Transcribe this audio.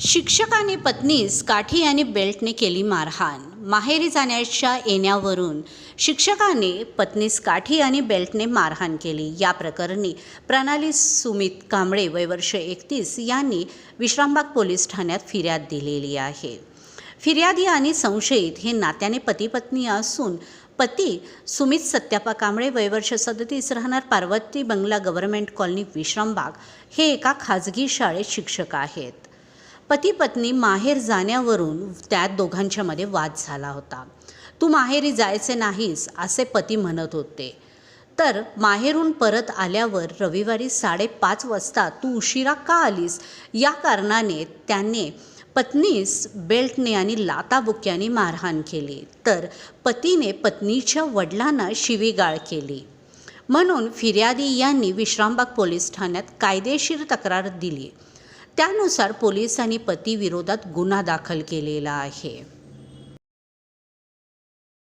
शिक्षकाने पत्नीस काठी आणि बेल्टने केली मारहाण. माहेरी जाण्याच्या येण्यावरून शिक्षकाने पत्नीस काठी आणि बेल्टने मारहाण केली. या प्रकरणी प्रणाली सुमित कांबळे वयवर्ष एकतीस यांनी विश्रामबाग पोलीस ठाण्यात फिर्याद दिलेली आहे. फिर्यादी आणि संशयित हे नात्याने पती पत्नी असून पती सुमित सत्यापा कांबळे वयवर्ष सदतीस राहणार पार्वती बंगला गव्हर्नमेंट कॉलनी विश्रामबाग हे एका खाजगी शाळेत शिक्षक आहेत. पती पत्नी माहेर जाण्यावरून त्यात दोघांच्यामध्ये वाद झाला होता. तू माहेरी जायचे नाहीस असे पती म्हणत होते. तर माहेरून परत आल्यावर रविवारी साडेपाच वाजता तू उशिरा का आलीस? या कारणाने त्याने पत्नीस बेल्टने आणि लाताबुक्याने मारहाण केली. तर पतीने पत्नीच्या वडिलांना शिवीगाळ केली. म्हणून फिर्यादी यांनी विश्रामबाग पोलीस ठाण्यात कायदेशीर तक्रार दिली. त्यानुसार पोलिसांनी पतीविरोधात गुन्हा दाखल केलेला आहे.